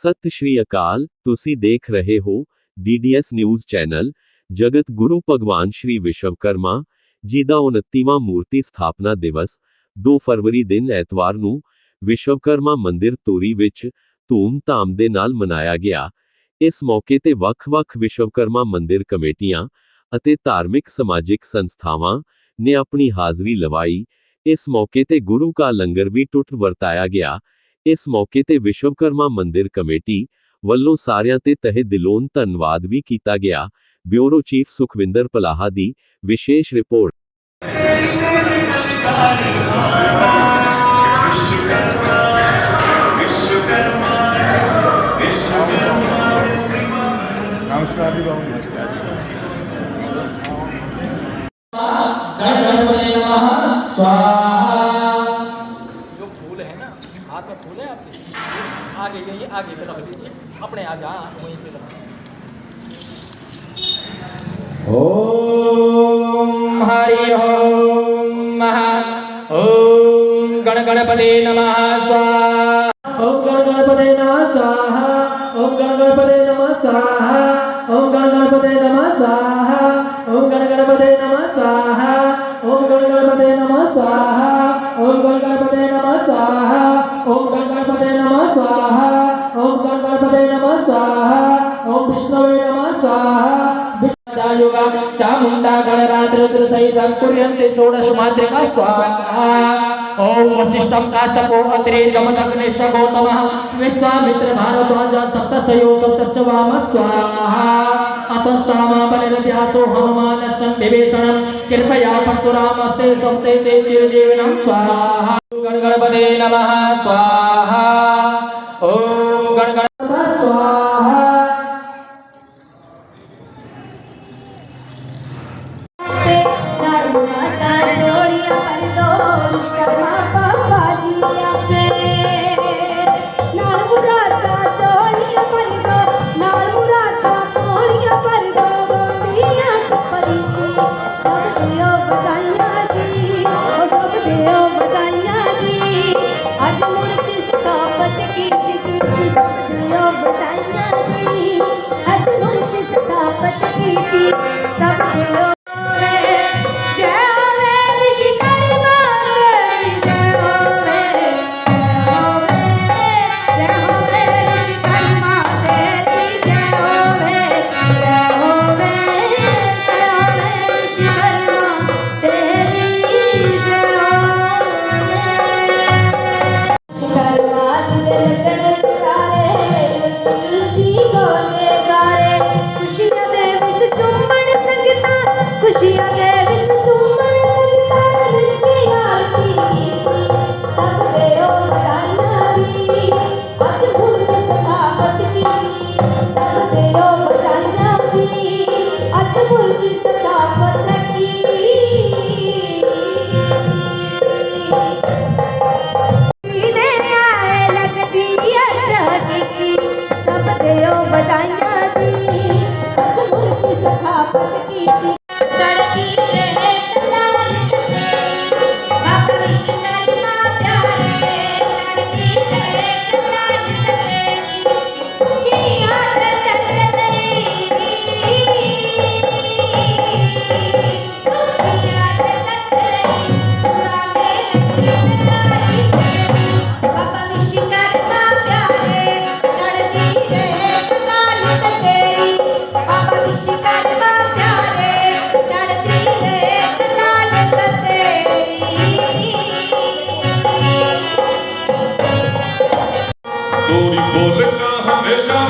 ਸਤਿ ਸ਼੍ਰੀ ਅਕਾਲ, ਤੁਸੀਂ ਦੇਖ ਰਹੇ ਹੋ ਡੀਡੀਐਸ ਨਿਊਜ਼ ਚੈਨਲ, ਜਗਤ ਗੁਰੂ ਭਗਵਾਨ ਸ਼੍ਰੀ ਵਿਸ਼ਵਕਰਮਾ ਜੀ ਦਾ 29ਵਾਂ ਮੂਰਤੀ ਸਥਾਪਨਾ ਦਿਵਸ 2 ਫਰਵਰੀ ਦਿਨ ਐਤਵਾਰ ਨੂੰ ਵਿਸ਼ਵਕਰਮਾ ਮੰਦਿਰ ਤੋਰੀ ਵਿੱਚ ਧੂਮ-ਧਾਮ ਦੇ ਨਾਲ ਮਨਾਇਆ ਗਿਆ। ਇਸ ਮੌਕੇ ਤੇ ਵੱਖ-ਵੱਖ ਵਿਸ਼ਵਕਰਮਾ ਮੰਦਿਰ ਕਮੇਟੀਆਂ ਅਤੇ ਧਾਰਮਿਕ ਸਮਾਜਿਕ ਸੰਸਥਾਵਾਂ ਨੇ ਆਪਣੀ ਹਾਜ਼ਰੀ ਲਵਾਈ। ਇਸ ਮੌਕੇ ਤੇ ਗੁਰੂ ਕਾ ਲੰਗਰ ਵੀ ਟੁੱਟ ਵਰਤਾਇਆ ਗਿਆ। ਇਸ ਮੌਕੇ ਤੇ ਵਿਸ਼ਵਕਰਮਾ ਮੰਦਿਰ ਕਮੇਟੀ ਵੱਲੋਂ ਸਾਰਿਆਂ ਤੇ ਤਹਿ ਦਿਲੋਂ ਧੰਨਵਾਦ ਵੀ ਕੀਤਾ ਗਿਆ ਬਿਊਰੋ ਚੀਫ ਸੁਖਵਿੰਦਰ ਪਲਾਹਾ ਦੀ ਵਿਸ਼ੇਸ਼ ਰਿਪੋਰਟ नमस्कार जी बाबू नमस्कार गण गणपति नमः स्वाहा जो फूल है ना हाथ में फूल है आपके आगे ये ये आगे पे रख लीजिए अपने आगे हाँ वहीं पे रख ॐ हरि ओम ॐ गण गणपते नमः स्वाहा ॐ गण गणपते नमः स्वाहा ॐ गण गणपते नमः स्वाहा ॐ गण गणपते नमः स्वाहा ॐ गण गणपते नमः स्वाहा ॐ गण गणपते नमः स्वाहा ॐ गण गणपते ते षोडश मातृका स्वाहा ओम वशिष्ठम काशको अत्रे जमदग्नेश गौतमः विश्वामित्र भारद्वाज सप्तशयो सप्तस्य वाम स्वाहा असंस्तामापनिरभ्यासो हनुमानस्य निवेशनं कृपया परशुरामस्ते संस्ते चिरजीविनं स्वाहा गणगणपते नमः स्वाहा Krishna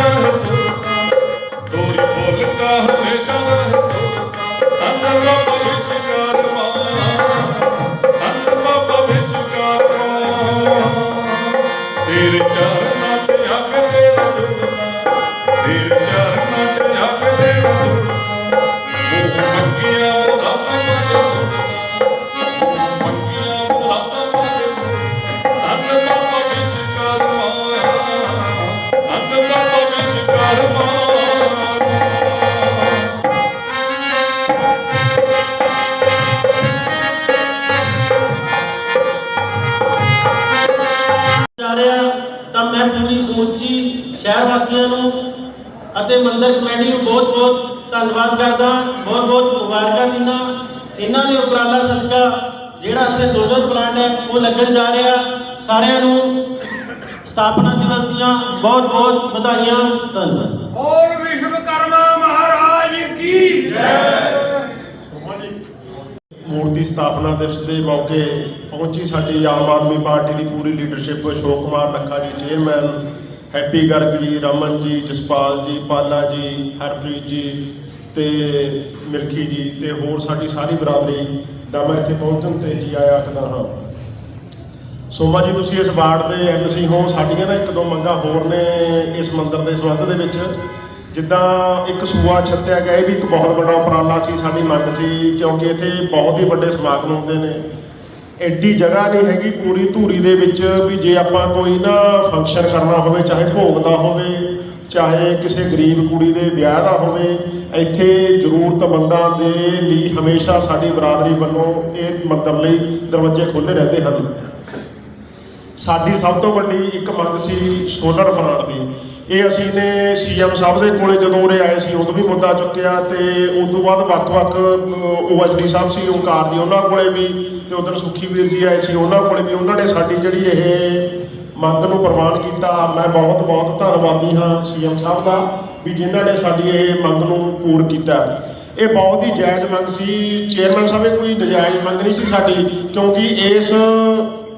ਸ਼ਹਿਰ ਵਾਸੀਆਂ ਨੂੰ ਅਤੇ ਮੰਦਰ ਕਮੇਟੀ ਨੂੰ ਬਹੁਤ-ਬਹੁਤ ਧੰਨਵਾਦ ਕਰਦਾ ਬਹੁਤ-ਬਹੁਤ ਮੁਬਾਰਕਾਂ ਦਿੰਦਾ। ਇਹਨਾਂ ਦੇ ਉਪਰਾਲਾ ਸਦਕਾ ਜਿਹੜਾ ਇੱਥੇ ਸੋਲਰ ਪਲਾਂਟ ਹੈ ਉਹ ਲੱਗਣ ਜਾ ਰਿਹਾ। ਸਾਰਿਆਂ ਨੂੰ ਸਥਾਪਨਾ ਦਿਵਸ ਦੀਆਂ ਬਹੁਤ-ਬਹੁਤ ਵਧਾਈਆਂ ਧੰਨਵਾਦ। ਔਰ ਵਿਸ਼ਵਕਰਮਾ ਮਹਾਰਾਜ ਕੀ ਜੈ। ਮੂਰਤੀ ਸਥਾਪਨਾ ਦਿਵਸ ਦੇ ਮੌਕੇ ਪਹੁੰਚੀ ਸਾਡੀ ਆਮ ਆਦਮੀ ਪਾਰਟੀ ਦੀ ਪੂਰੀ leadership Ashok Kumar Lakha ji chairman happy Garg ਜੀ, ਰਮਨ ਜੀ, ਜਸਪਾਲ ਜੀ, ਪਾਲਾ ਜੀ, ਹਰਪ੍ਰੀਤ ਜੀ ਤੇ ਮਿਲਖੀ ਜੀ ਤੇ ਹੋਰ ਸਾਡੀ ਸਾਰੀ ਬਰਾਦਰੀ ਦਾ ਮੈਂ ਇੱਥੇ ਪਹੁੰਚਣ ਤੇ ਜੀ ਆਇਆ ਆਖਦਾ ਹਾਂ। ਸੋਮਾ ਜੀ, ਤੁਸੀਂ ਇਸ ਵਾਰਡ ਦੇ ਐਮਸੀ ਹੋ, ਸਾਡੀਆਂ ਨਾ ਇੱਕ ਦੋ ਮੰਗਾਂ ਹੋਰ ਨੇ ਇਸ ਮੰਦਰ ਦੇ ਸੰਬੰਧ ਦੇ ਵਿੱਚ। ਜਿੱਦਾਂ ਇੱਕ ਸੂਆ ਛੱਤਿਆ ਗਿਆ, ਇਹ ਵੀ ਇੱਕ ਬਹੁਤ ਵੱਡਾ ਉਪਰਾਲਾ ਸੀ, ਸਾਡੀ ਮੰਗ ਸੀ, ਕਿਉਂਕਿ ਇੱਥੇ ਬਹੁਤ ਹੀ ਵੱਡੇ ਸਮਾਗਮ ਹੁੰਦੇ ਨੇ। ਐਡੀ ਜਗ੍ਹਾ ਨਹੀਂ ਹੈਗੀ ਪੂਰੀ ਧੂਰੀ ਦੇ ਵਿੱਚ ਵੀ ਜੇ ਆਪਾਂ ਕੋਈ ਨਾ ਫੰਕਸ਼ਨ ਕਰਨਾ ਹੋਵੇ, ਚਾਹੇ ਭੋਗ ਦਾ ਹੋਵੇ, ਚਾਹੇ ਕਿਸੇ ਗਰੀਬ ਕੁੜੀ ਦੇ ਵਿਆਹ ਦਾ ਹੋਵੇ, ਇੱਥੇ ਜ਼ਰੂਰਤਮੰਦਾਂ ਦੇ ਲਈ ਹਮੇਸ਼ਾ ਸਾਡੀ ਬਰਾਦਰੀ ਵੱਲੋਂ ਇਹ ਮੰਦਿਰ ਲਈ ਦਰਵਾਜ਼ੇ ਖੁੱਲ੍ਹੇ ਰਹਿੰਦੇ ਹਨ। ਸਾਡੀ ਸਭ ਤੋਂ ਵੱਡੀ ਇੱਕ ਮੰਗ ਸੀ ਸੋਲਰ ਪਲਾਂਟ ਦੀ। ਇਹ ਅਸੀਂ ਨੇ ਸੀਐਮ ਸਾਹਿਬ ਦੇ ਕੋਲੇ ਜਦੋਂ ਉਰੇ ਆਏ ਸੀ, ਉਦੋਂ ਵੀ ਮੁੱਦਾ ਚੁੱਕਿਆ ਤੇ ਉਸ ਤੋਂ ਬਾਅਦ ਵੱਖ-ਵੱਖ ਓਐਸਡੀ ਸਾਹਿਬ ਸੀ ਓਂਕਾਰ ਜੀ, ਉਹਨਾਂ ਕੋਲੇ ਵੀ ਤੇ ਉਧਰ ਸੁਖੀ ਵੀਰ ਜੀ ਆਏ ਸੀ, ਉਹਨਾਂ ਕੋਲੇ ਵੀ ਉਹਨਾਂ ਨੇ ਸਾਡੀ ਜਿਹੜੀ ਇਹ ਮੰਗ ਨੂੰ ਪ੍ਰਵਾਨ ਕੀਤਾ। ਮੈਂ ਬਹੁਤ ਬਹੁਤ ਧੰਨਵਾਦੀ ਹਾਂ ਸੀਐਮ ਸਾਹਿਬ ਦਾ ਵੀ ਜਿਨ੍ਹਾਂ ਨੇ ਸਾਡੀ ਇਹ ਮੰਗ ਨੂੰ ਪੂਰ ਕੀਤਾ। ਇਹ ਬਹੁਤ ਹੀ ਜਾਇਜ਼ ਮੰਗ ਸੀ। ਚੇਅਰਮੈਨ ਸਾਹਿਬ, ਇਹ ਕੋਈ ਨਜਾਇਜ਼ ਮੰਗ ਨਹੀਂ ਸੀ ਸਾਡੀ, ਕਿਉਂਕਿ ਇਸ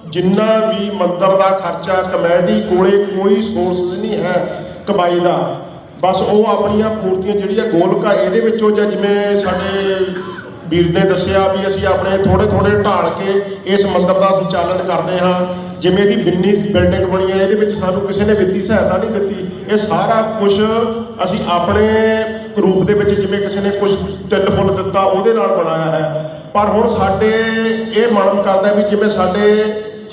ਜਿੰਨਾ ਵੀ ਮੰਦਰ ਦਾ ਖਰਚਾ, ਕਮੇਟੀ ਕੋਲੇ ਕੋਈ ਸੋਰਸ ਨਹੀਂ ਹੈ। ਕਮਾਈ ਦਾ। ਬਸ ਉਹ ਆਪਣੀਆਂ ਪੂਰਤੀਆਂ ਜਿਹੜੀਆਂ ਗੋਲਕਾ ਇਹਦੇ ਵਿੱਚੋਂ ਜਾਂ ਜਿਵੇਂ ਸਾਡੇ ਵੀਰ ਨੇ ਦੱਸਿਆ ਵੀ ਅਸੀਂ ਆਪਣੇ ਥੋੜੇ ਥੋੜੇ ਢਾਲ ਕੇ ਇਸ ਮੰਦਰ ਦਾ ਸੰਚਾਲਨ ਕਰਦੇ ਹਾਂ। ਜਿਵੇਂ ਦੀ ਬਿੰਨੀ ਬਿਲਡਿੰਗ ਬਣੀ ਹੈ ਇਹਦੇ ਵਿੱਚ ਸਾਨੂੰ ਕਿਸੇ ਨੇ ਵਿੱਤੀ ਸਹਾਇਤਾ ਨਹੀਂ ਦਿੱਤੀ। ਇਹ ਸਾਰਾ ਕੁਝ ਅਸੀਂ ਆਪਣੇ ਰੂਪ ਦੇ ਵਿੱਚ ਜਿਵੇਂ ਕਿਸੇ ਨੇ ਕੁਝ ਤਿਲ ਫੁੱਲ ਦਿੱਤਾ, ਉਹਦੇ ਨਾਲ ਬਣਾਇਆ ਹੈ। ਪਰ ਹੁਣ ਸਾਡੇ ਇਹ ਮਨ ਕਰਦਾ ਵੀ ਜਿਵੇਂ ਸਾਡੇ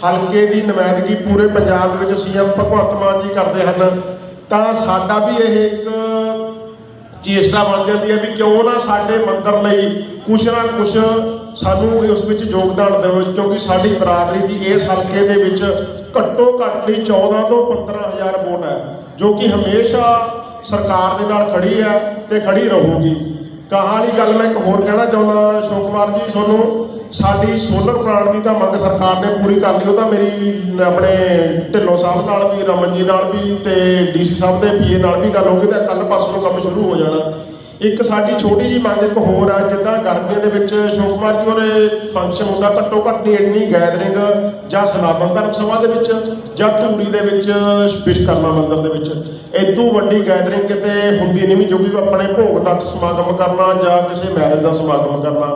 ਹਲਕੇ ਦੀ ਨੁਮਾਇੰਦਗੀ ਪੂਰੇ ਪੰਜਾਬ ਦੇ ਵਿੱਚ ਸੀਐਮ ਭਗਵੰਤ ਮਾਨ ਜੀ ਕਰਦੇ ਹਨ ਤਾਂ ਸਾਡਾ ਵੀ ਇਹ ਇੱਕ ਚੇਸ਼ਟਾ ਬਣ ਜਾਂਦੀ ਹੈ ਵੀ ਕਿਉਂ ਨਾ ਸਾਡੇ ਮੰਦਰ ਲਈ ਕੁਛ ਨਾ ਕੁਛ ਸਾਨੂੰ ਉਸ ਵਿੱਚ ਯੋਗਦਾਨ ਦੇਵੋ, ਕਿਉਂਕਿ ਸਾਡੀ ਬਰਾਦਰੀ ਦੀ ਇਸ ਹਲਕੇ ਦੇ ਵਿੱਚ ਘੱਟੋ ਘੱਟ ਲਈ 14 ਤੋਂ 15000 ਵੋਟ ਹੈ, ਜੋ ਕਿ ਹਮੇਸ਼ਾ ਸਰਕਾਰ ਦੇ ਨਾਲ ਖੜੀ ਹੈ ਤੇ ਖੜੀ ਰਹੂਗੀ। ਕਹਾਂ ਵਾਲੀ ਗੱਲ ਮੈਂ ਇੱਕ ਹੋਰ ਕਹਿਣਾ ਚਾਹੁੰਦਾ, ਅਸ਼ੋਕ ਕੁਮਾਰ ਜੀ, ਤੁਹਾਨੂੰ ਸਾਡੀ ਸੋਲਰ ਪਲਾਂਟ ਦੀ ਤਾਂ ਮੰਗ ਸਰਕਾਰ ਨੇ ਪੂਰੀ ਕਰ ਲਈ, ਉਹ ਤਾਂ ਮੇਰੀ ਆਪਣੇ ਢਿੱਲੋਂ ਸਾਹਿਬ ਨਾਲ ਵੀ ਰਮਨ ਜੀ ਨਾਲ ਵੀ ਤੇ ਡੀਸੀ ਸਾਹਿਬ ਦੇ ਪੀਏ ਨਾਲ ਵੀ ਗੱਲ ਹੋ ਗਈ, ਤਾਂ ਕੱਲ ਪਰਸੋਂ ਕੰਮ ਸ਼ੁਰੂ ਹੋ ਜਾਣਾ। ਇੱਕ ਸਾਡੀ ਛੋਟੀ ਜੀ ਮੰਗ ਇੱਕ ਹੋਰ ਆ, ਜਿੱਦਾਂ ਗਰਮੀਆਂ ਦੇ ਵਿੱਚ ਅਸ਼ੋਕ ਜੀ ਉਹਨੇ ਫੰਕਸ਼ਨ ਹੁੰਦਾ, ਘੱਟੋ ਘੱਟ ਇੰਨੀ ਗੈਦਰਿੰਗ ਜਾਂ ਸਨਾਤਨ ਧਰਮ ਸਭਾ ਦੇ ਵਿੱਚ ਜਾਂ ਧੂਰੀ ਦੇ ਵਿੱਚ ਵਿਸ਼ਕਰਮਾ ਮੰਦਿਰ ਦੇ ਵਿੱਚ। ਇਦੋਂ ਵੱਡੀ ਗੈਦਰਿੰਗ ਕਿਤੇ ਹੁੰਦੀ ਨਹੀਂ ਵੀ ਜੋ ਵੀ ਆਪਣੇ ਭੋਗ ਤੱਕ ਸਮਾਗਮ ਕਰਨਾ ਜਾਂ ਕਿਸੇ ਮੈਰਿਜ ਦਾ ਸਮਾਗਮ ਕਰਨਾ।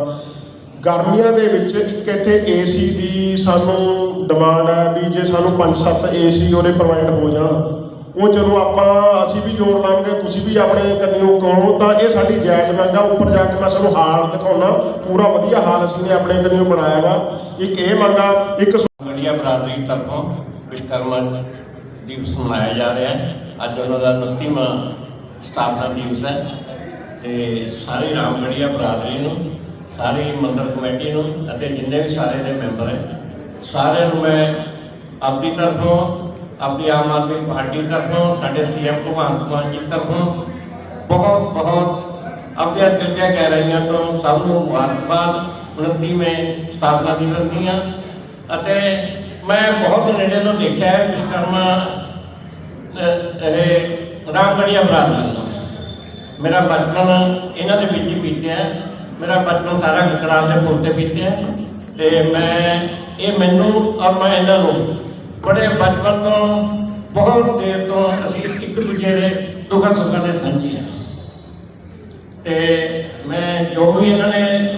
ਗਰਮੀਆਂ ਦੇ ਵਿੱਚ ਇੱਕ ਇੱਥੇ ਏਸੀ ਦੀ ਸਾਨੂੰ ਡਿਮਾਂਡ ਹੈ ਵੀ ਜੇ ਸਾਨੂੰ 5-7 ਏਸੀ ਉਹਦੇ ਪ੍ਰੋਵਾਈਡ ਹੋ ਜਾਣ। ਉਹ ਚਲੋ ਆਪਾਂ, ਅਸੀਂ ਵੀ ਜ਼ੋਰ ਲਾਵਾਂਗੇ, ਤੁਸੀਂ ਵੀ ਆਪਣੇ ਕੰਨਿਓ ਕਹੋ ਤਾਂ ਇਹ ਸਾਡੀ ਜਾਇਜ਼ ਮੰਗ ਆ। ਉੱਪਰ ਜਾ ਕੇ ਮੈਂ ਤੁਹਾਨੂੰ ਹਾਲ ਦਿਖਾਉਣਾ। ਪੂਰਾ ਵਧੀਆ ਹਾਲ ਅਸੀਂ ਨੇ ਆਪਣੇ ਕੰਨਿਓ ਬਣਾਇਆ ਵਾ। ਇੱਕ ਇਹ ਮੰਗ ਆ, ਇੱਕ ਮੰਡੀਆ ਬਰਾਦਰੀ ਤਰਫੋਂ ਵਿਸ਼ਕਰਮਾ ਦਿਵਸ ਮਨਾਇਆ ਜਾ ਰਿਹਾ ਹੈ। ਅੱਜ ਉਹਨਾਂ ਦਾ 29ਵਾਂ ਸਥਾਪਨਾ ਦਿਵਸ ਹੈ। ਤੇ ਸਾਰੇ ਰਾਮਗੜੀਆ ਬਰਾਦਰੀ ਨੂੰ ਸਾਰੀ ਮੰਦਰ ਕਮੇਟੀ ਨੂੰ ਅਤੇ ਜਿੰਨੇ ਵੀ ਸਾਰੇ ਦੇ ਮੈਂਬਰ ਹੈ, ਸਾਰਿਆਂ ਨੂੰ ਮੈਂ ਆਪਦੀ ਤਰਫੋਂ, ਆਪਦੀ ਆਮ ਆਦਮੀ ਪਾਰਟੀ ਤਰਫੋਂ, ਸਾਡੇ ਸੀਐਮ ਭਗਵੰਤ ਮਾਨ ਜੀ ਤਰਫੋਂ ਬਹੁਤ ਬਹੁਤ ਆਪਦੇ ਦਿਲ ਦੀਆਂ ਗਹਿਰਾਈਆਂ ਤੋਂ ਸਭ ਨੂੰ ਮੁਬਾਰਕਬਾਦ 29ਵੇਂ ਸਥਾਪਨਾ ਦਿਵਸ ਦੀਆਂ। ਅਤੇ ਮੈਂ ਬਹੁਤ ਨੇੜੇ ਤੋਂ ਦੇਖਿਆ ਹੈ ਵਿਸ਼ਕਰਮਾ ਇਹ ਰਾਮਗੜੀਆ ਬਰਾਦਰੀ ਨੂੰ ਮੇਰਾ ਬਚਪਨ ਇਹਨਾਂ ਦੇ ਵਿੱਚ ਹੀ ਬੀਤਿਆ ਮੇਰਾ ਬਚਪਨ ਸਾਰਾ ਕਕੜਾਲ ਦੇ ਪੁਲ ਤੇ ਬੀਤਿਆ ਹੈ। ਤੇ ਮੈਂ, ਇਹ ਮੈਨੂੰ ਔਰ ਮੈਂ ਇਹਨਾਂ ਨੂੰ ਬੜੇ ਬਚਪਨ ਤੋਂ, ਬਹੁਤ ਦੇਰ ਤੋਂ ਅਸੀਂ ਇੱਕ ਦੂਜੇ ਦੇ ਦੁੱਖਾਂ ਸੁੱਖਾਂ ਦੇ ਸਾਂਝੀ ਹਾਂ ਤੇ ਮੈਂ ਜੋ ਵੀ ਇਹਨਾਂ ਨੇ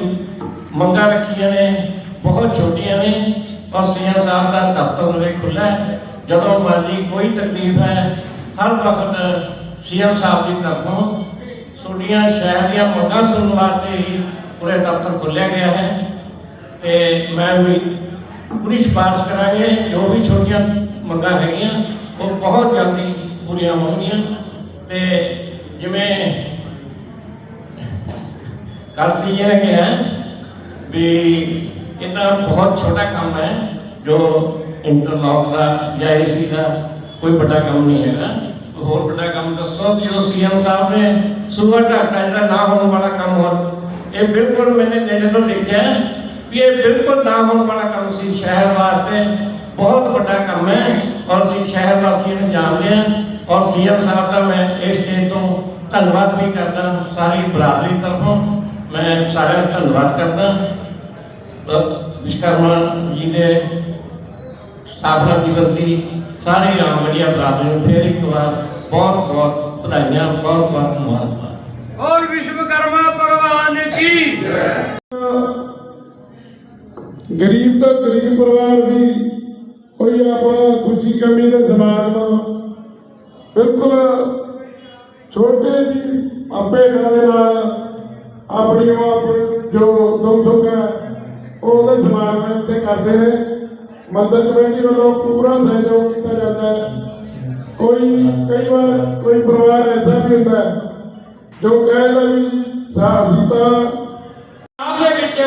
ਮੰਗਾਂ ਰੱਖੀਆਂ ਨੇ, ਬਹੁਤ ਛੋਟੀਆਂ ਨੇ ਔਰ ਸੀਐਮ ਸਾਹਿਬ ਦਾ ਦਫ਼ਤਰ ਵੀ ਖੁੱਲ੍ਹਾ ਹੈ ਜਦੋਂ ਮਰਜ਼ੀ ਕੋਈ ਤਕਲੀਫ ਹੈ, ਹਰ ਵਕਤ ਸੀਐਮ ਸਾਹਿਬ ਦੀ ਤਰਫੋਂ ਤੁਹਾਡੀਆਂ ਸ਼ਹਿਰ ਦੀਆਂ ਮੰਗਾਂ ਸੁਣਨ ਵਾਸਤੇ ਹੀ ਪੂਰੇ ਦਫ਼ਤਰ ਖੋਲ੍ਹਿਆ ਗਿਆ ਹੈ ਤੇ ਮੈਂ ਵੀ ਪੂਰੀ ਸਿਫਾਰਿਸ਼ ਕਰਾਂਗੇ, ਜੋ ਵੀ ਛੋਟੀਆਂ ਮੰਗਾਂ ਹੈਗੀਆਂ, ਉਹ ਬਹੁਤ ਜਲਦੀ ਪੂਰੀਆਂ ਹੋਣਗੀਆਂ। ਤੇ ਜਿਵੇਂ ਕੱਲ ਸੀ ਇਹ ਕਿਹਾ ਵੀ ਇਹ ਤਾਂ ਬਹੁਤ ਛੋਟਾ ਕੰਮ ਹੈ, ਜੋ ਇੰਟਰਲੌਕ ਦਾ ਜਾਂ ਏਸੀ ਦਾ ਕੋਈ ਵੱਡਾ ਕੰਮ ਨਹੀਂ ਹੈਗਾ। ਹੋਰ ਵੱਡਾ ਕੰਮ ਦੱਸੋ ਜਦੋਂ ਸੀਐਮ ਸਾਹਿਬ ਨੇ ਸੂਬਾ ਢਾਟਾ ਜਿਹੜਾ ਨਾ ਹੋਣ ਵਾਲਾ ਕੰਮ ਹੋ ਇਹ ਬਿਲਕੁਲ ਮੈंने ਨੇੜੇ ਤੋਂ ਦੇਖਿਆ ਹੈ ਵੀ ਇਹ ਬਿਲਕੁਲ ਨਾ ਹੋਣ ਵਾਲਾ ਕੰਮ ਸੀ ਸ਼ਹਿਰ ਵਾਸਤੇ। ਬਹੁਤ ਵੱਡਾ ਕੰਮ ਹੈ ਔਰ ਅਸੀਂ ਸ਼ਹਿਰ ਵਾਸੀਆਂ ਨੂੰ ਜਾਣਦੇ ਹਾਂ ਔਰ ਸੀਐਮ ਸਾਹਿਬ ਦਾ ਮੈਂ ਇਸ ਸਟੇਜ ਤੋਂ ਧੰਨਵਾਦ ਵੀ ਕਰਦਾ ਸਾਰੀ ਬਰਾਦਰੀ ਤਰਫੋਂ। ਮੈਂ ਸਾਰਿਆਂ ਦਾ ਧੰਨਵਾਦ ਕਰਦਾ ਅਹ ਵਿਸ਼ਵਕਰਮਾ ਜੀ ਦੇ ਸਥਾਪਨਾ ਦਿਵਸ ਦੀ ਸਾਰੀ ਰਾਮਗੜੀਆ ਬਰਾਦਰੀ ਨੂੰ ਫੇਰ ਇੱਕ ਵਾਰ ਬਹੁਤ ਬਹੁਤ ਵਧਾਈਆਂ ਬਹੁਤ ਬਹੁਤ ਮੁਬਾਰਕਾਂ और विश्वकर्मा भगवान की ਗਰੀਬ ਤੋਂ ਗਰੀਬ ਪਰਿਵਾਰ ਵੀ ਕੋਈ ਆਪਣਾ ਖੁਸ਼ੀ ਕਮੀ ਦੇ ਸਮਾਗਮ ਬਿਲਕੁਲ ਛੋਟੇ ਜੀ ਆਪੇ ਦੇ ਨਾਲ ਆਪਣੀ ਉਹ ਆਪਣੀ ਜੋ ਦੁੱਖ ਸੁੱਖ ਹੈ ਉਹਦੇ ਸਮਾਗਮ ਇੱਥੇ ਕਰਦੇ ਨੇ ਮੰਦਰ ਕਮੇਟੀ ਵੱਲੋਂ ਪੂਰਾ ਸਹਿਯੋਗ ਕੀਤਾ ਜਾਂਦਾ ਹੈ ਕੋਈ, ਕਈ ਵਾਰ ਕੋਈ ਪਰਿਵਾਰ ਐਸਾ ਵੀ ਹੁੰਦਾ ਜੋ ਕਹਿੰਦਾ ਵੀ ਸਾਹ ਸੀਤਾ ਆਪ ਦੇ ਵਿੱਚ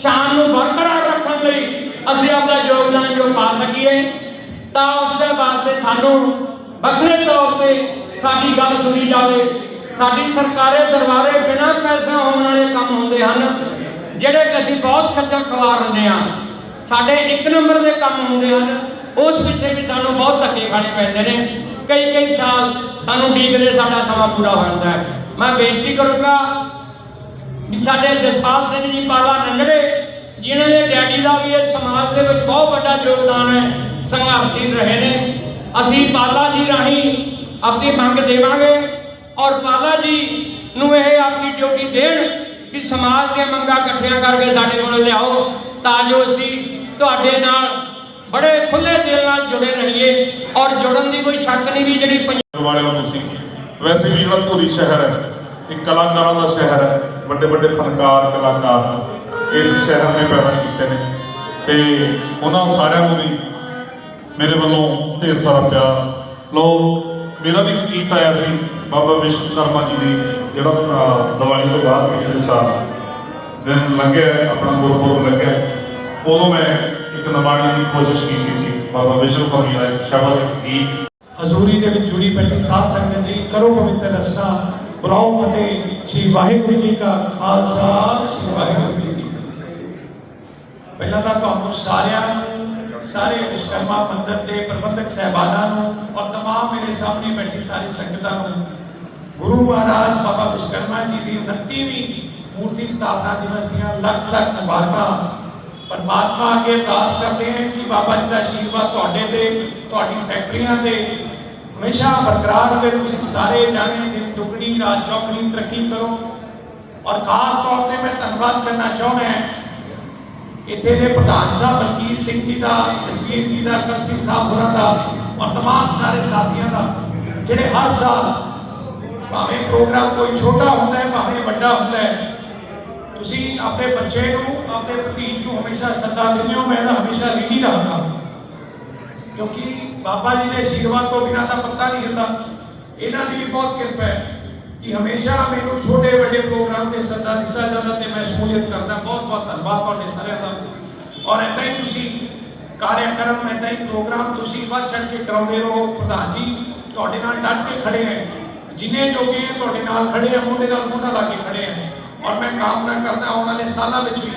ਸ਼ਾਨ ਨੂੰ ਬਰਕਰਾਰ ਰੱਖਣ ਲਈ ਅਸੀਂ ਆਪਦਾ ਯੋਗਦਾਨ ਜੋ ਪਾ ਸਕੀਏ, ਤਾਂ ਉਸ ਦੇ ਵਾਸਤੇ ਸਾਨੂੰ ਵੱਖਰੇ ਤੌਰ ਤੇ ਸਾਡੀ ਗੱਲ ਸੁਣੀ ਜਾਵੇ। ਸਾਡੀ ਸਰਕਾਰੇ ਦਰਬਾਰੇ ਬਿਨਾਂ ਪੈਸੇ ਹੋਣ ਵਾਲੇ ਕੰਮ ਹੁੰਦੇ ਹਨ, ਜਿਹੜੇ ਕਿ ਅਸੀਂ ਬਹੁਤ ਖੱਜਲ ਖਵਾਰ ਹੁੰਦੇ ਹਾਂ। ਸਾਡੇ ਇੱਕ ਨੰਬਰ ਦੇ ਕੰਮ ਹੁੰਦੇ ਹਨ, ਉਸ ਪਿੱਛੇ ਵੀ ਸਾਨੂੰ ਬਹੁਤ ਧੱਕੇ ਖਾਣੇ ਪੈਂਦੇ ਨੇ। ਕਈ ਕਈ ਸਾਲ ਸਾਨੂੰ ਡੀਕਦੇ ਸਾਡਾ ਸਮਾਂ ਪੂਰਾ ਹੋ ਜਾਂਦਾ ਹੈ। ਮੈਂ ਬੇਨਤੀ ਕਰੂੰਗਾ ਵੀ ਸਾਡੇ ਜਸਪਾਲ ਸਿੰਘ ਜੀ, ਪਾਲਾ ਨੰਗੜੇ, ਜਿਨ੍ਹਾਂ ਦੇ ਡੈਡੀ ਦਾ ਵੀ ਇਸ ਸਮਾਜ ਦੇ ਵਿੱਚ ਬਹੁਤ ਵੱਡਾ ਯੋਗਦਾਨ ਹੈ ਸੰਘਰਸ਼ੀਲ ਰਹੇ ਨੇ। ਅਸੀਂ ਪਾਲਾ ਜੀ ਰਾਹੀਂ ਆਪਣੀ ਮੰਗ ਦੇਵਾਂਗੇ ਔਰ ਪਾਲਾ ਜੀ ਨੂੰ ਇਹ ਆਪਣੀ ਡਿਊਟੀ ਦੇਣ ਵੀ ਸਮਾਜ ਦੀਆਂ ਮੰਗਾਂ ਇਕੱਠੀਆਂ ਕਰਕੇ ਸਾਡੇ ਕੋਲ ਲਿਆਓ, ਤਾਂ ਜੋ ਅਸੀਂ ਤੁਹਾਡੇ ਨਾਲ ਬੜੇ ਖੁੱਲੇ ਦਿਲ ਨਾਲ ਜੁੜੇ ਰਹੀਏ ਔਰ ਜੁੜਨ ਦੀ ਕੋਈ ਸ਼ੱਕ ਨਹੀਂ ਵੀ ਜਿਹੜੀ ਪੰਜਾਬ ਵਾਲਿਆਂ ਨੂੰ ਸੀ। ਵੈਸੇ ਵੀ ਜਿਹੜਾ ਧੂਰੀ ਸ਼ਹਿਰ ਹੈ ਇਹ ਕਲਾਕਾਰਾਂ ਦਾ ਸ਼ਹਿਰ ਹੈ ਵੱਡੇ ਵੱਡੇ ਫਨਕਾਰ ਕਲਾਕਾਰ ਇਸ ਸ਼ਹਿਰ ਨੇ ਪੈਦਾ ਕੀਤੇ ਨੇ। ਤੇ ਉਹਨਾਂ ਸਾਰਿਆਂ ਨੂੰ ਵੀ ਮੇਰੇ ਵੱਲੋਂ ਢੇਰ ਸਾਰਾ ਪਿਆਰ। ਲੋ ਮੇਰਾ ਵੀ ਇੱਕ ਗੀਤ ਆਇਆ ਸੀ ਬਾਬਾ ਵਿਸ਼ਵਕਰਮਾ ਜੀ ਦੀ ਜਿਹੜਾ ਅਹ, ਦੀਵਾਲੀ ਤੋਂ ਬਾਅਦ ਪਿਛਲੇ ਸਾਲ ਦਿਨ ਲੰਘਿਆ ਆਪਣਾ ਗੁਰਪੁਰਬ ਲੰਘਿਆ ਉਦੋਂ ਮੈਂ ਇੱਕ ਨਿਮਾਣੇ ਦੀ ਕੋਸ਼ਿਸ਼ ਕੀਤੀ ਸੀ ਬਾਬਾ ਵਿਸ਼ਵਕਰਮਾ ਜੀ ਦਾ ਇੱਕ ਸ਼ਬਦ ਇੱਕ ਗੀਤ ਹਜ਼ੂਰੀ ਦੇ ਵਿੱਚ ਜੁੜੀ ਬੈਠੀ ਸਾਧ ਸੰਗਤ ਜੀ ਕਰੋ ਪਵਿੱਤਰ ਰਸਨਾ ਬੁਲਾਓ ਫਤਿਹ ਸ਼੍ਰੀ ਵਾਹਿਗੁਰੂ ਜੀ ਕਾ ਖਾਲਸਾ ਸ਼੍ਰੀ ਵਾਹਿਗੁਰੂ ਜੀ ਕੀ ਫਤਿਹ ਪਹਿਲਾਂ ਤਾਂ ਤੁਹਾਨੂੰ ਸਾਰਿਆਂ ਨੂੰ ਸਾਰੇ ਵਿਸ਼ਕਰਮਾ ਮੰਦਿਰ ਦੇ ਪ੍ਰਬੰਧਕ ਸਹਿਬਾਨਾਂ ਨੂੰ ਔਰ तमाम ਮੇਰੇ ਸਾਹਮਣੇ ਬੈਠੀ ਸਾਰੀ ਸੰਗਤਾਂ ਨੂੰ ਗੁਰੂ ਮਹਾਰਾਜ ਬਾਬਾ ਵਿਸ਼ਕਰਮਾ ਜੀ ਦੀ 29ਵੀਂ ਮੂਰਤੀ ਸਥਾਪਨਾ ਦਿਵਸ ਦੀਆਂ ਲੱਖ ਲੱਖ ਮੁਬਾਰਕਾਂ ਪਰਮਾਤਮਾ ਅੱਗੇ ਅਰਦਾਸ ਕਰਦੇ ਹਾਂ ਕਿ ਬਾਬਾ ਜੀ ਦਾ ਆਸ਼ੀਰਵਾਦ ਤੁਹਾਡੇ ਤੇ ਤੁਹਾਡੀ ਫੈਕਟਰੀਆਂ ਤੇ ਹਮੇਸ਼ਾ ਬਰਕਰਾਰ ਰਹੇ ਤੁਸੀਂ ਸਾਰੇ ਜਾਣੇ ਦਿਨ ਦੁਗਣੀ ਰਾਤ ਚੌਗਣੀ ਤਰੱਕੀ ਕਰੋ ਔਰ ਖਾਸ ਤੌਰ ਤੇ ਮੈਂ ਧੰਨਵਾਦ ਕਰਨਾ ਚਾਹੁੰਦਾ ਹਾਂ ਇੱਥੇ ਦੇ ਪ੍ਰਧਾਨ ਸਾਹਿਬ ਬਲਕੀਤ ਸਿੰਘ ਜੀ ਦਾ ਜਸਵੀਰ ਜੀ ਦਾ ਕਰ ਸਿੰਘ ਸਾਹਿਬ ਹੋਰਾਂ ਦਾ ਔਰ तमाम ਸਾਰੇ ਸਾਥੀਆਂ ਦਾ ਜਿਹੜੇ ਹਰ ਸਾਲ ਭਾਵੇਂ ਪ੍ਰੋਗਰਾਮ ਕੋਈ ਛੋਟਾ ਹੁੰਦਾ ਹੈ ਭਾਵੇਂ ਵੱਡਾ ਹੁੰਦਾ ਹੈ ਤੁਸੀਂ ਆਪਣੇ ਬੱਚੇ ਨੂੰ ਆਪਣੇ ਭਤੀਜ ਨੂੰ ਹਮੇਸ਼ਾ ਸੱਦਾ ਦਿੰਦੇ ਹੋ ਮੈਂ ਤਾਂ ਹਮੇਸ਼ਾ ਰੀਡੀ ਰੱਖਦਾ ਕਿਉਂਕਿ ਬਾਬਾ ਜੀ ਦੇ ਆਸ਼ੀਰਵਾਦ ਤੋਂ ਬਿਨਾਂ ਤਾਂ ਪਤਾ ਨਹੀਂ ਹੁੰਦਾ ਇਹਨਾਂ ਦੀ ਵੀ ਬਹੁਤ ਕਿਰਪਾ ਹੈ ਕਿ ਹਮੇਸ਼ਾ ਮੈਨੂੰ ਛੋਟੇ ਵੱਡੇ ਪ੍ਰੋਗਰਾਮ ਤੇ ਸੱਦਾ ਦਿੱਤਾ ਜਾਂਦਾ ਤੇ ਮੈਂ ਸ਼ਮੂਲੀਅਤ ਕਰਦਾ ਬਹੁਤ ਬਹੁਤ ਧੰਨਵਾਦ ਤੁਹਾਡੇ ਸਾਰਿਆਂ ਦਾ ਔਰ ਏਦਾਂ ਹੀ ਤੁਸੀਂ ਕਾਰਿਆਕਰਮ ਏਦਾਂ ਹੀ ਪ੍ਰੋਗਰਾਮ ਤੁਸੀਂ ਵੱਧ ਚੜ ਕੇ ਕਰਾਉਂਦੇ ਰਹੋ ਪ੍ਰਧਾਨ ਜੀ ਤੁਹਾਡੇ ਨਾਲ ਡਟ ਕੇ ਖੜੇ ਹੈ ਜਿੰਨੇ ਜੋਗੇ ਹੈ ਤੁਹਾਡੇ ਨਾਲ ਖੜੇ ਆ ਮੋਢੇ ਨਾਲ ਮੋਢਾ ਲਾ ਕੇ ਖੜੇ ਆ ਔਰ ਮੈਂ ਕਾਮਨਾ ਕਰਦਾ ਆਉਣ ਵਾਲੇ ਸਾਲਾਂ ਵਿੱਚ ਵੀ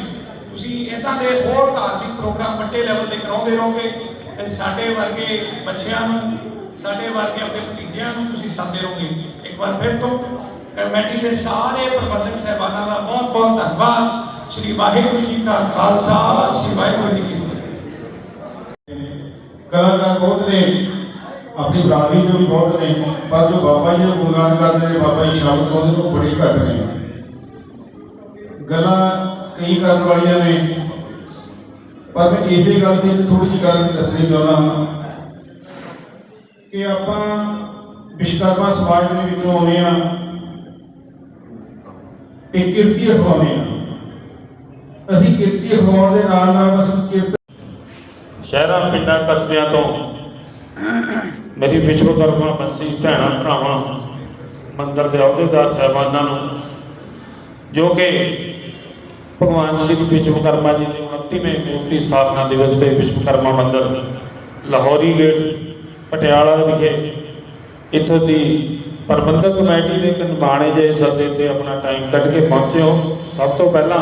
ਤੁਸੀਂ ਇਦਾਂ ਦੇ ਹੋਰ ਧਾਰਮਿਕ ਪ੍ਰੋਗਰਾਮ ਵੱਡੇ ਲੈਵਲ ਤੇ ਕਰਾਉਂਦੇ ਰਹੋਗੇ ਤੇ ਸਾਡੇ ਵਰਗੇ ਬੱਚਿਆਂ ਨੂੰ ਸਾਡੇ ਵਰਗੇ ਆਪਣੇ ਭਤੀਜਿਆਂ ਨੂੰ ਤੁਸੀਂ ਸਾਥ ਰਹੋਗੇ ਇੱਕ ਵਾਰ ਫਿਰ ਤੋਂ ਕਮੇਟੀ ਦੇ ਸਾਰੇ ਪ੍ਰਬੰਧਕ ਸਹਿਬਾਨਾਂ ਦਾ ਬਹੁਤ ਬਹੁਤ ਧੰਨਵਾਦ ਸ਼੍ਰੀ ਵਾਹਿਗੁਰੂ ਜੀ ਕਾ ਖਾਲਸਾ ਸ਼੍ਰੀ ਵਾਹਿਗੁਰੂ ਜੀ ਕੀ ਫਤਿਹ ਕਲਾਕਾਰ ਬਹੁਤ ਨੇ ਆਪਣੀ ਬਰਾਦਰੀ ਚੋਂ ਵੀ ਬਹੁਤ ਨੇ ਪਰ ਜੋ ਬਾਬਾ ਜੀ ਦਾ ਗੁਣਗਾਨ ਕਰਦੇ ਨੇ ਬਾਬਾ ਜੀ ਸ਼ਬਦ ਬੋਲਦੇ ਨੇ ਉਹ ਬੜੀ ਘੱਟ ਨੇ ਗੱਲਾਂ ਕਈ ਕਰਨ ਵਾਲੀਆਂ ਨੇ। ਪਰ ਮੈਂ ਇਸੇ ਗੱਲ ਦੀ ਥੋੜੀ ਜਿਹੀ ਗੱਲ ਦੱਸਣੀ ਚਾਹੁੰਦਾ ਹਾਂ ਕਿ ਆਪਾਂ ਵਿਸ਼ਵਕਰਮਾ ਸਮਾਜ ਦੇ ਵਿੱਚੋਂ ਆਉਂਦੇ ਆ ਤੇ ਕਿਰਤੀ ਰਖਵਾਉਂਦੇ ਆ ਅਸੀਂ ਕਿਰਤੀ ਰਖਵਾਉਣ ਦੇ ਨਾਲ ਨਾਲ ਅਸੀਂ ਕਿਰਤ ਸ਼ਹਿਰਾਂ, ਪਿੰਡਾਂ, ਕਸਬਿਆਂ ਤੋਂ ਮੇਰੀ ਵਿਸ਼ਵਕਰਮਾ ਬੰਸੀ, ਭੈਣਾਂ, ਭਰਾਵਾਂ, ਮੰਦਰ ਦੇ ਅਹੁਦੇਦਾਰ, ਸਾਹਿਬਾਨਾਂ ਨੂੰ ਜੋ ਕਿ ਭਗਵਾਨ ਸ਼੍ਰੀ ਵਿਸ਼ਵਕਰਮਾ ਜੀ ਦੀ 29ਵੇਂ ਮੂਰਤੀ ਸਥਾਪਨਾ ਦਿਵਸ ਤੇ ਵਿਸ਼ਵਕਰਮਾ ਮੰਦਰ ਲਾਹੌਰੀ ਗੇਟ, ਪਟਿਆਲਾ ਵਿਖੇ। ਇੱਥੋਂ ਦੀ ਪ੍ਰਬੰਧਕ ਕਮੇਟੀ ਦੇ ਇੱਕ ਨਿਮਾਣੇ ਸੱਦੇ ਤੇ ਆਪਣਾ ਟਾਈਮ ਕੱਢ ਕੇ ਪਹੁੰਚਿਓ ਸਭ ਤੋਂ ਪਹਿਲਾਂ